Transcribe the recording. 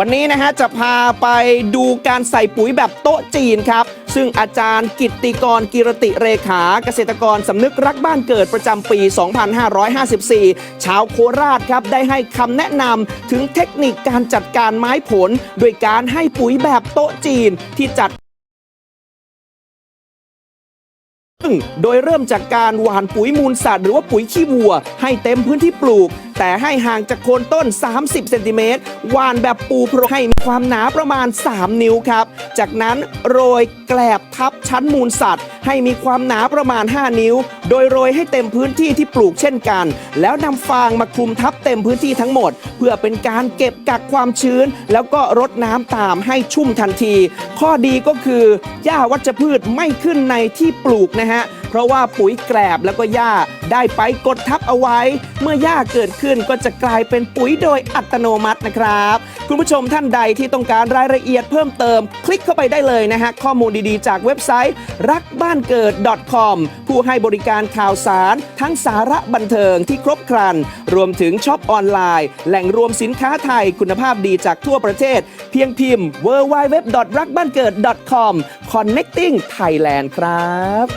วันนี้นะฮะจะพาไปดูการใส่ปุ๋ยแบบโต๊ะจีนครับ ซึ่งอาจารย์กิตติกรกิรติเรขาเกษตรกรสำนึกรักบ้านเกิดประจำปี 2554 ชาวโคราชครับได้ให้คำแนะนำถึงเทคนิคการจัดการไม้ผล โดยการให้ปุ๋ยแบบโต๊ะจีนที่จัด โดยเริ่มจากการหว่านปุ๋ยมูลสัตว์หรือว่าปุ๋ยขี้วัว ให้เต็มพื้นที่ปลูก แต่ให้ห่างจากโคนต้น 30 เซนติเมตรหว่านแบบปูโปรให้มีความหนาประมาณ 3 นิ้วครับ จากนั้นโรยแกลบทับชั้นมูลสัตว์ ให้มีความหนาประมาณ 5 นิ้ว โดยโรยให้เต็มพื้นที่ที่ปลูกเช่นกัน แล้วนำฟางมาคลุมทับเต็มพื้นที่ทั้งหมด เพื่อเป็นการเก็บกักความชื้น แล้วก็รดน้ำตามให้ชุ่มทันที ข้อดีก็คือหญ้าวัชพืชไม่ขึ้นในที่ปลูกนะฮะเพราะว่าปุ๋ยแกลบแล้วก็หญ้าได้ไปกดทับเอาไว้ เมื่อหญ้าเกิดขึ้นก็จะกลายเป็นปุ๋ยโดยอัตโนมัตินะครับ คุณผู้ชมท่านใดที่ต้องการรายละเอียดเพิ่มเติม คลิกเข้าไปได้เลยนะฮะ ข้อมูลดีๆ จากเว็บไซต์ รักบ้านเกิด .com ผู้ให้บริการข่าวสาร ทั้งสาระบันเทิงที่ครบครัน รวมถึงช็อปออนไลน์ แหล่งรวมสินค้าไทยคุณภาพดีจากทั่วประเทศ เพียงพิมพ์ w w w รักบ้านเกิด .com connecting Thailand ครับ